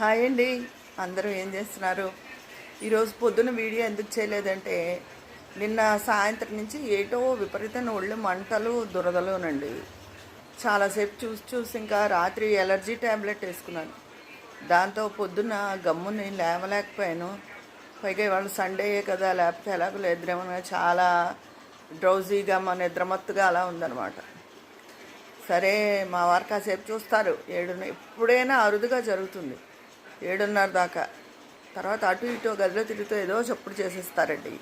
Hi అండి. అందరూ ఏం చేస్తున్నారు? ఈరోజు పొద్దున వీడియో ఎందుకు చేయలేదంటే నిన్న సాయంత్రం నుంచి ఏటో విపరీతమైన ఒళ్ళు మంటలు దురదలునండి. చాలాసేపు చూసి చూసి ఇంకా రాత్రి ఎలర్జీ ట్యాబ్లెట్ వేసుకున్నాను. దాంతో పొద్దున్న గమ్ముని లేవలేకపోయాను. పైగా ఇవాళ సండే కదా లేకపోతే ఎలాగో లేద్రేమో చాలా డ్రౌజీగా మన నిద్రమత్తుగా అలా ఉందన్నమాట. సరే మా వారు కాసేపు చూస్తారు. ఏడున ఎప్పుడైనా అరుదుగా జరుగుతుంది. ఏడున్నర దాకా. తర్వాత అటు ఇటు గదిలో తిరుగుతూ ఏదో చప్పుడు చేసేస్తారండి.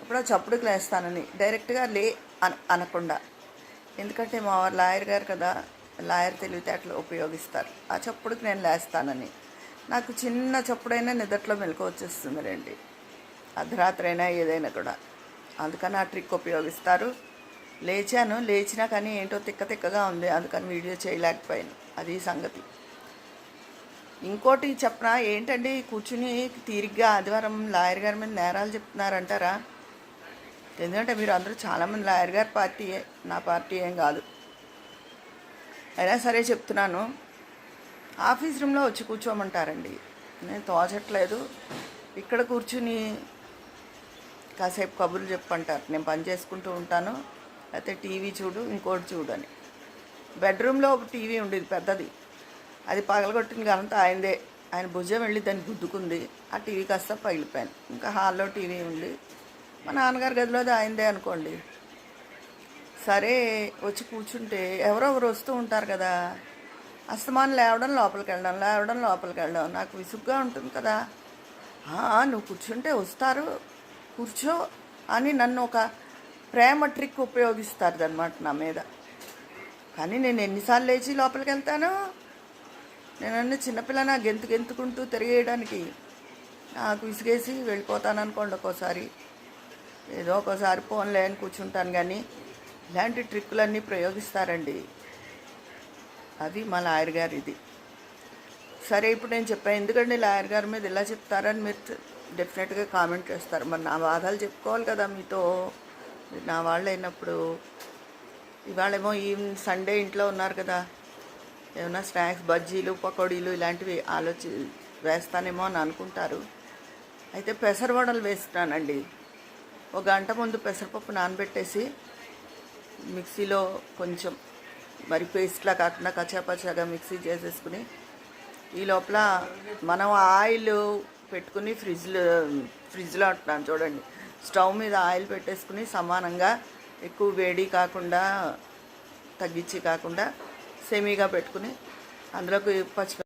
అప్పుడు ఆ చప్పుడుకి లేస్తానని డైరెక్ట్గా లే అన అనకుండా. ఎందుకంటే మా వారు లాయర్ గారు కదా లాయర్ తెలివితేటలు ఉపయోగిస్తారు. ఆ చప్పుడుకి నేను లేస్తానని. నాకు చిన్న చప్పుడైనా నిద్రలో మెలకు వచ్చేస్తుంది రండి అర్ధరాత్రి అయినా ఏదైనా కూడా. అందుకని ఆ ట్రిక్ ఉపయోగిస్తారు. లేచాను లేచినా కానీ ఏంటో తిక్క తిక్కగా ఉంది. అందుకని వీడియో చేయలేకపోయాను. అది సంగతి. ఇంకోటి చెప్పనా ఏంటండి కూర్చుని తీరిగ్గా ఆదివారం లాయర్ గారి మీద నేరాలు చెప్తున్నారంటారా? ఎందుకంటే మీరు అందరూ చాలామంది లాయర్ గారి పార్టీయే నా పార్టీ ఏం కాదు. అయినా సరే చెప్తున్నాను ఆఫీస్ రూమ్లో వచ్చి కూర్చోమంటారండి. నేను తోచట్లేదు. ఇక్కడ కూర్చుని కాసేపు కబుర్లు చెప్పంటారు. నేను పని చేసుకుంటూ ఉంటాను. లేకపోతే టీవీ చూడు ఇంకోటి చూడు అని. బెడ్రూమ్లో ఒక టీవీ ఉండేది పెద్దది. అది పగలగొట్టిన ఘనత ఆయనదే. ఆయన భుజం వెళ్ళి దాన్ని గుద్దుకుంది. ఆ టీవీ కాస్త పగిలిపోయాను ఇంకా హాల్లో టీవీ ఉంది. మా నాన్నగారి గదిలోది ఆయనదే అనుకోండి. సరే వచ్చి కూర్చుంటే ఎవరో వస్తూ ఉంటారు కదా. అస్తమానం లేవడం లోపలికి వెళ్ళడం లేవడం లోపలికి వెళ్ళడం నాకు విసుగ్గా ఉంటుంది కదా. "ఆ, నువ్వు కూర్చుంటే వస్తారు. కూర్చో అని నన్ను ఒక ప్రేమ ట్రిక్ ఉపయోగిస్తారు అనమాట నా మీద. కానీ నేను ఎన్నిసార్లు లేచి లోపలికి వెళ్తాను? నేను చిన్నపిల్లన గెంతు గెంతుకుంటూ తిరిగేయడానికి నాకు విసిగేసి వెళ్ళిపోతాను అనుకోండి ఒక్కోసారి. ఏదో ఒకసారి ఫోన్లే అని కూర్చుంటాను కానీ ఇలాంటి ట్రిక్కులన్నీ ప్రయోగిస్తారండి. అది మా లాయర్ గారు ఇది సరే ఇప్పుడు నేను చెప్పాను ఎందుకంటే లాయర్ గారి మీద ఇలా చెప్తారని మీరు డెఫినెట్గా కామెంట్ చేస్తారు. మరి నా బాధలు చెప్పుకోవాలి కదా మీతో. నా వాళ్ళు అయినప్పుడు ఇవాళేమో ఈ సండే ఇంట్లో ఉన్నారు కదా. ఏమైనా స్నాక్స్ బజ్జీలు పకోడీలు ఇలాంటివి ఆలోచి వేస్తానేమో అని అనుకుంటారు. అయితే పెసర వడలు వేస్తున్నానండి ఒక గంట ముందు పెసరపప్పు నానబెట్టేసి మిక్సీలో కొంచెం మరి పేస్ట్లా కాకుండా కచ్చాపచ్చాగా మిక్సీ చేసేసుకుని ఈ లోపల మనం ఆయిల్ పెట్టుకుని ఫ్రిడ్జ్లో ఫ్రిడ్జ్లో అంటున్నాను చూడండి. స్టవ్ మీద ఆయిల్ పెట్టేసుకుని సమానంగా ఎక్కువ వేడి కాకుండా తగ్గించి కాకుండా సెమీగా పెట్టుకుని అందులోకి పచ్చి